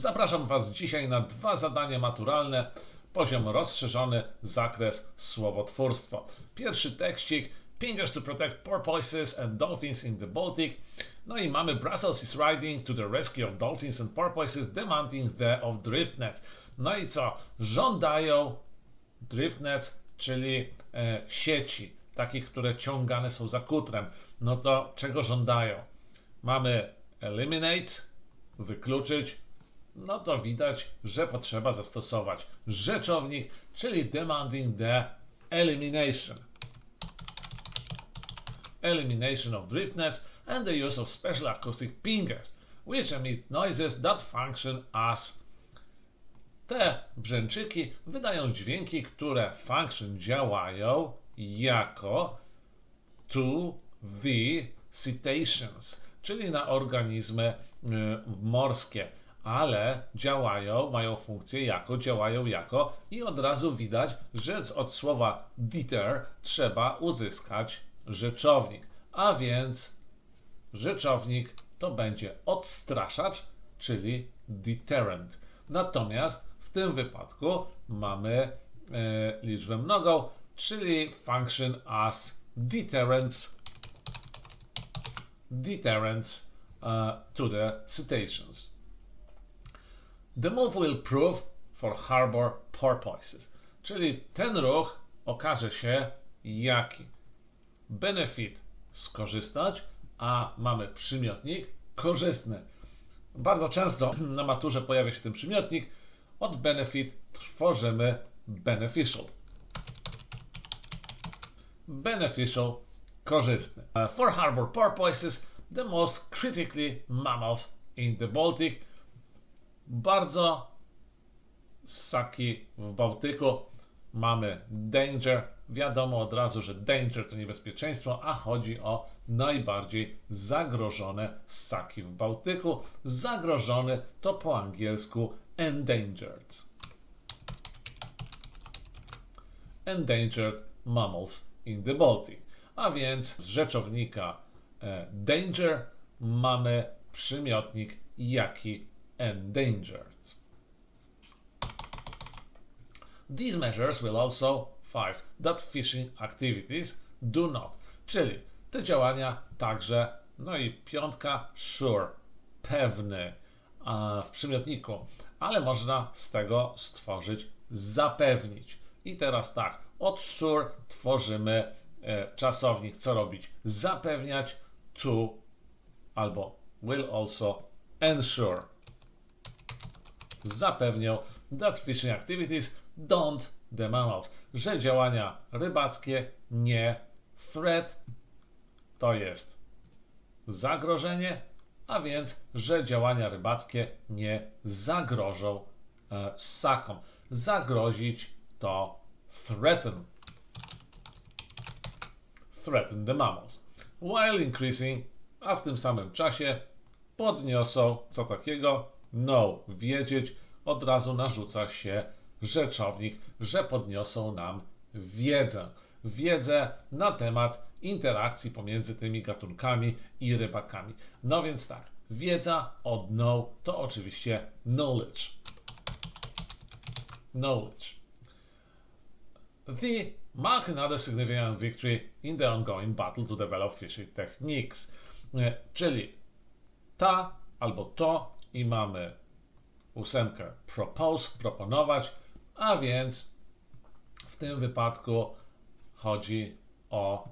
Zapraszam Was dzisiaj na dwa zadania maturalne. Poziom rozszerzony, zakres słowotwórstwo. Pierwszy tekścik. Fingers to protect porpoises and dolphins in the Baltic. No i mamy Brussels is riding to the rescue of dolphins and porpoises demanding the of driftnet. No i co? Żądają driftnet, czyli e, sieci, takich, które ciągane są za kutrem. No to czego żądają? Mamy eliminate, wykluczyć, no to widać, że potrzeba zastosować rzeczownik, czyli demanding the elimination. Elimination of drift nets and the use of special acoustic pingers, which emit noises that function as te brzęczyki wydają dźwięki, które function działają jako to the cetaceans, czyli na organizmy y, morskie, ale działają, mają funkcję jako, działają jako i od razu widać, że od słowa deter trzeba uzyskać rzeczownik, a więc rzeczownik to będzie odstraszacz, czyli deterrent. Natomiast w tym wypadku mamy e, liczbę mnogą, czyli function as deterrence deterrence uh, to the cetaceans. The move will prove for harbor porpoises, czyli ten ruch okaże się jaki. Benefit skorzystać, a mamy przymiotnik korzystny. Bardzo często na maturze pojawia się ten przymiotnik. Od benefit tworzymy beneficial. Beneficial korzystny. For harbor porpoises, the most critically mammals in the Baltic. Bardzo ssaki w Bałtyku. Mamy danger. Wiadomo od razu, że danger to niebezpieczeństwo, a chodzi o najbardziej zagrożone ssaki w Bałtyku. Zagrożony to po angielsku endangered. Endangered mammals in the Baltic. A więc z rzeczownika e, danger mamy przymiotnik jaki endangered. These measures will also five that fishing activities do not, czyli te działania także, no i piątka sure, pewny w przymiotniku, ale można z tego stworzyć zapewnić. I teraz tak, od sure tworzymy e, czasownik, co robić? Zapewniać to albo will also ensure. Zapewnią that fishing activities don't the mammals, że działania rybackie nie threat to jest zagrożenie, a więc, że działania rybackie nie zagrożą e, ssakom. Zagrozić to threaten. Threaten the mammals. While increasing, a w tym samym czasie podniosą co takiego? No, wiedzieć, od razu narzuca się rzeczownik, że podniosą nam wiedzę. Wiedzę na temat interakcji pomiędzy tymi gatunkami i rybakami. No więc tak, wiedza od know to oczywiście knowledge. Knowledge. The mark another significant victory in the ongoing battle to develop fishing techniques. E, Czyli ta albo to i mamy ósemkę propose, proponować, a więc w tym wypadku chodzi o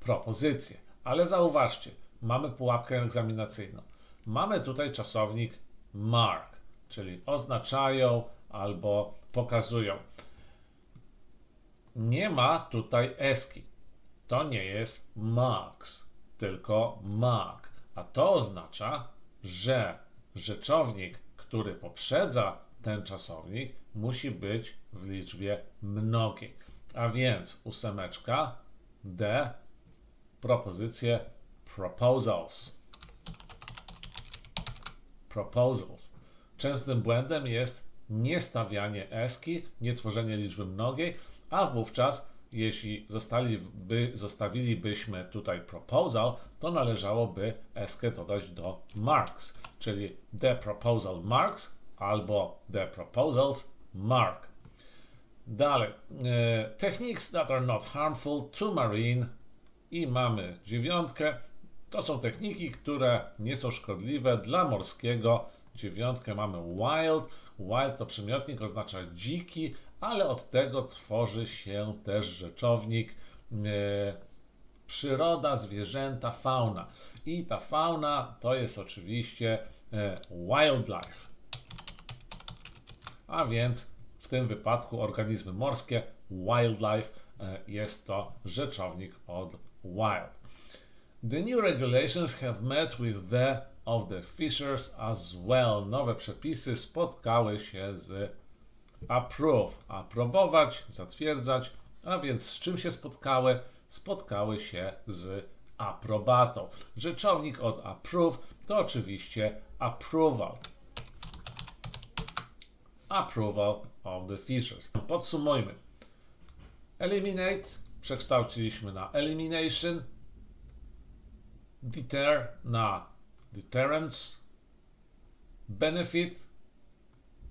propozycję. Ale zauważcie, mamy pułapkę egzaminacyjną. Mamy tutaj czasownik mark, czyli oznaczają albo pokazują. Nie ma tutaj eski. To nie jest marks, tylko mark. A to oznacza, że rzeczownik, który poprzedza ten czasownik, musi być w liczbie mnogiej. A więc ósemeczka D, propozycje proposals. Proposals. Częstym błędem jest niestawianie eski, nie tworzenie liczby mnogiej, a wówczas jeśli zostaliby, zostawilibyśmy tutaj proposal, to należałoby eskę dodać do marks, czyli the proposal marks albo the proposals mark. Dalej. E, techniques that are not harmful to marine i mamy dziewiątkę. To są techniki, które nie są szkodliwe dla morskiego. Dziewiątkę mamy wild. Wild to przymiotnik, oznacza dziki, ale od tego tworzy się też rzeczownik e, przyroda, zwierzęta, fauna. I ta fauna to jest oczywiście e, wildlife. A więc w tym wypadku organizmy morskie, wildlife, e, jest to rzeczownik od wild. The new regulations have met with the of the fishers as well. Nowe przepisy spotkały się z approve, aprobować, zatwierdzać, a więc z czym się spotkały? Spotkały się z aprobatą. Rzeczownik od approve to oczywiście approval. Approval of the features. Podsumujmy. Eliminate przekształciliśmy na elimination. Deter na deterrence. Benefit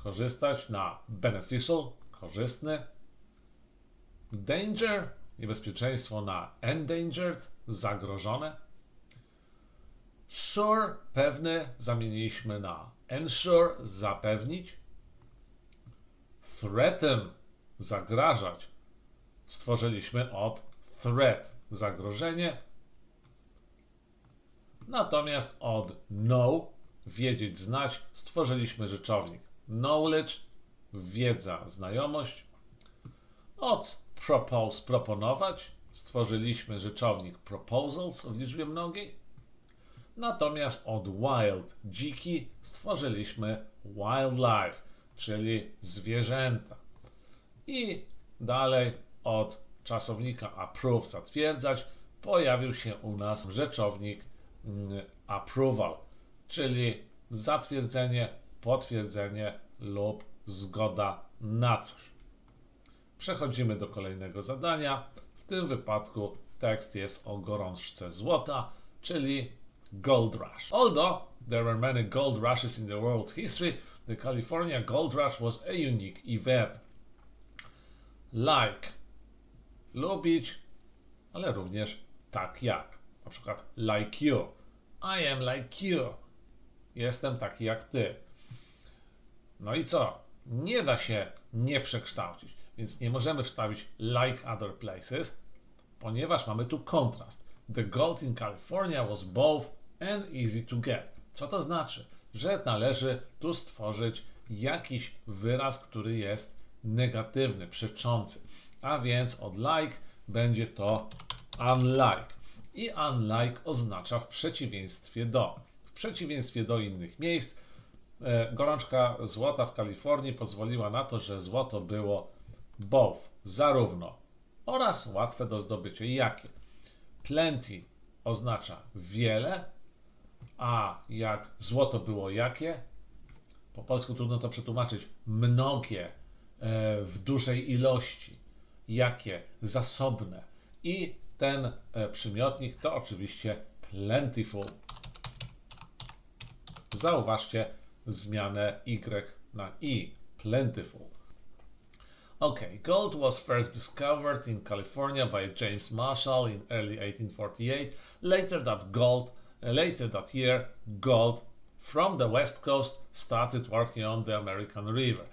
korzystać na beneficial, korzystny. Danger, niebezpieczeństwo na endangered, zagrożone. Sure, pewny, zamieniliśmy na ensure, zapewnić. Threaten, zagrażać, stworzyliśmy od threat, zagrożenie. Natomiast od know, wiedzieć, znać, stworzyliśmy rzeczownik knowledge, wiedza, znajomość. Od propose, proponować, stworzyliśmy rzeczownik proposals w liczbie mnogiej. Natomiast od wild, dziki, stworzyliśmy wildlife, czyli zwierzęta. I dalej od czasownika approve, zatwierdzać, pojawił się u nas rzeczownik mm, approval, czyli zatwierdzenie, potwierdzenie lub zgoda na coś. Przechodzimy do kolejnego zadania. W tym wypadku tekst jest o gorączce złota, czyli Gold Rush. Although there were many gold rushes in the world history, the California Gold Rush was a unique event. Like, lubić, ale również tak jak. Na przykład like you. I am like you. Jestem taki jak ty. No i co? Nie da się nie przekształcić, więc nie możemy wstawić like other places, ponieważ mamy tu kontrast. The gold in California was both and easy to get. Co to znaczy? Że należy tu stworzyć jakiś wyraz, który jest negatywny, przeczący. A więc od like będzie to unlike. I unlike oznacza w przeciwieństwie do. W przeciwieństwie do innych miejsc gorączka złota w Kalifornii pozwoliła na to, że złoto było both, zarówno oraz łatwe do zdobycia. Jakie? Plenty oznacza wiele, a jak złoto było jakie? Po polsku trudno to przetłumaczyć. Mnogie, e, w dużej ilości. Jakie? Zasobne. I ten e, przymiotnik to oczywiście plentiful. Zauważcie, zmianę y na i, plentiful. Okay, gold was first discovered in California by James Marshall in early 1848. Later that gold, later that year, gold from the west coast started working on the American River.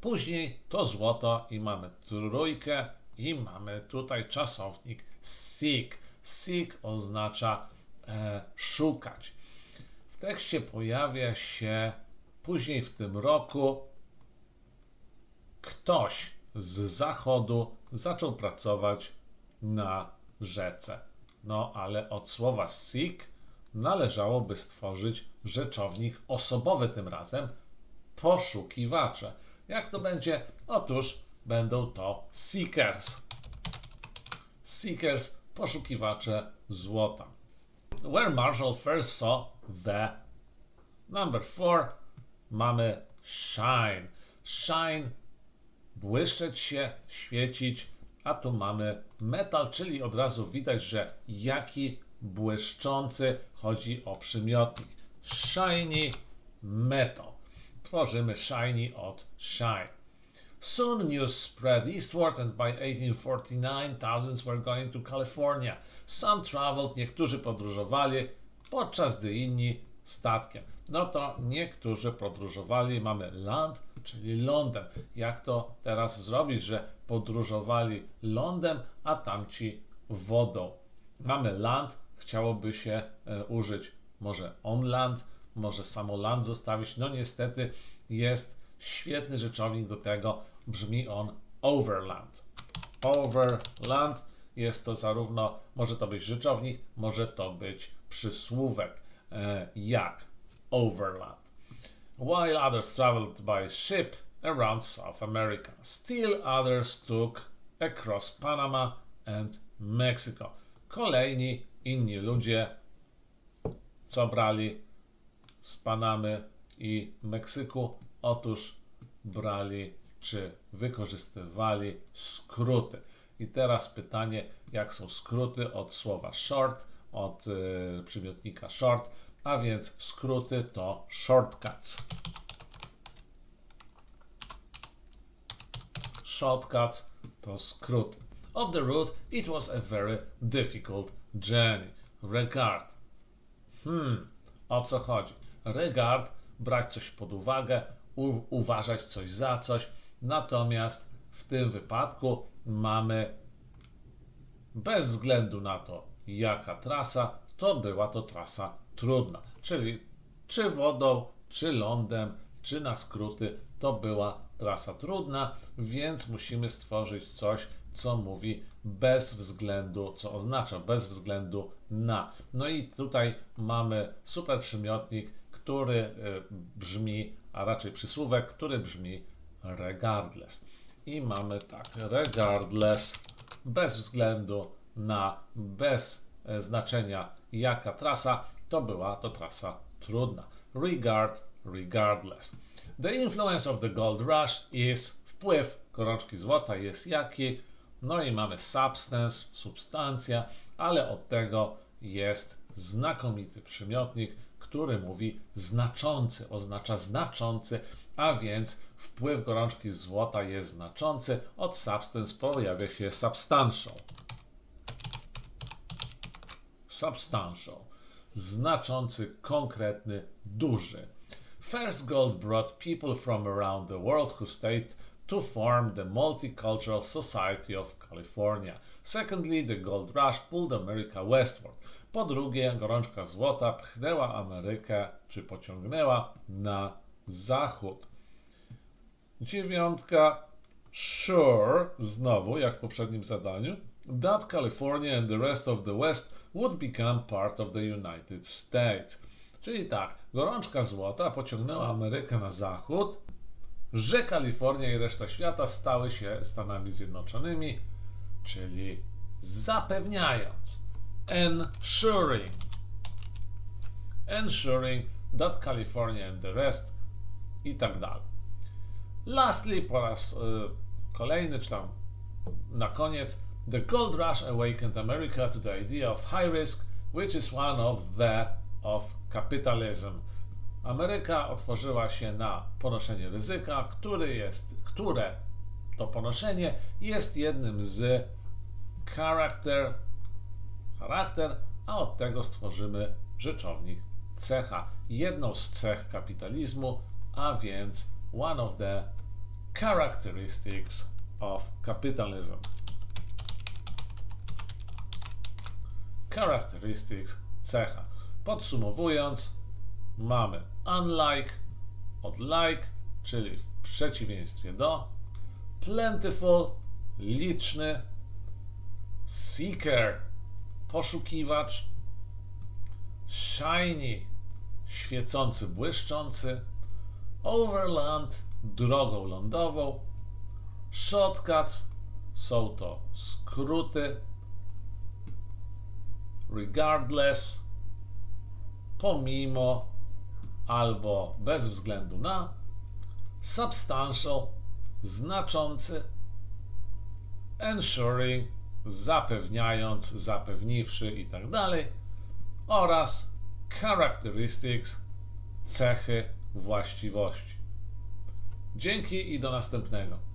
Później to złoto i mamy trójkę i mamy tutaj czasownik seek. Seek oznacza e, szukać tekście pojawia się później w tym roku ktoś z zachodu zaczął pracować na rzece. No ale od słowa seek należałoby stworzyć rzeczownik osobowy tym razem poszukiwacze. Jak to będzie? Otóż będą to seekers. Seekers, poszukiwacze złota. Where Marshall first saw the. Number four mamy shine. Shine, błyszczeć się, świecić, a tu mamy metal, czyli od razu widać, że jaki błyszczący chodzi o przymiotnik. Shiny metal. Tworzymy shiny od shine. Soon news spread eastward, and by 1849 thousands were going to California. Some traveled, niektórzy podróżowali, podczas gdy inni statkiem. No to niektórzy podróżowali, mamy land, czyli lądem. Jak to teraz zrobić, że podróżowali lądem, a tamci wodą? Mamy land, chciałoby się e, użyć może on land, może samo land zostawić. No niestety jest świetny rzeczownik do tego, brzmi on overland. Overland jest to zarówno, może to być rzeczownik, może to być przysłówek, e, jak overland. While others traveled by ship around South America, still others took across Panama and Mexico. Kolejni inni ludzie, co brali z Panamy i Meksyku, otóż brali czy wykorzystywali skróty. I teraz pytanie, jak są skróty od słowa short, od y, przymiotnika short, a więc skróty to shortcuts. Shortcuts to skróty. Of the route, it was a very difficult journey. Regard. Hmm, o co chodzi? Regard, brać coś pod uwagę, uważać coś za coś, natomiast w tym wypadku mamy bez względu na to, jaka trasa, to była to trasa trudna. Czyli czy wodą, czy lądem, czy na skróty, to była trasa trudna, więc musimy stworzyć coś, co mówi bez względu, co oznacza bez względu na. No i tutaj mamy super przymiotnik, który y, brzmi, a raczej przysłówek, który brzmi regardless. I mamy tak, regardless, bez względu na, bez e, znaczenia jaka trasa, to była to trasa trudna. Regard, regardless. The influence of the gold rush is wpływ gorączki złota jest jaki? No i mamy substance, substancja, ale od tego jest znakomity przymiotnik, który mówi znaczący, oznacza znaczący, a więc wpływ gorączki złota jest znaczący. Od substance pojawia się substantial. Substantial. Znaczący, konkretny, duży. First gold brought people from around the world who stayed to form the Multicultural Society of California. Secondly, the gold rush pulled America westward. Po drugie, gorączka złota pchnęła Amerykę, czy pociągnęła na zachód. Dziewiątka, sure, znowu, jak w poprzednim zadaniu, that California and the rest of the West would become part of the United States. Czyli tak, gorączka złota pociągnęła Amerykę na zachód, że Kalifornia i reszta świata stały się Stanami Zjednoczonymi, czyli zapewniając, ensuring, ensuring that California and the rest i tak dalej. Lastly, po raz y, kolejny, czy tam na koniec, the gold rush awakened America to the idea of high risk, which is one of the of capitalism. Ameryka otworzyła się na ponoszenie ryzyka, który jest, które to ponoszenie jest jednym z charakter, charakter, a od tego stworzymy rzeczownik cecha. Jedną z cech kapitalizmu, a więc one of the characteristics of capitalism. Characteristics cecha. Podsumowując, mamy unlike od like, czyli w przeciwieństwie do, plentiful, liczny, seeker, poszukiwacz, shiny, świecący, błyszczący, overland, drogą lądową, shortcuts, są to skróty, regardless, pomimo albo bez względu na, substantial, znaczący, ensuring, zapewniając, zapewniwszy i tak oraz characteristics, cechy, właściwości. Dzięki i do następnego.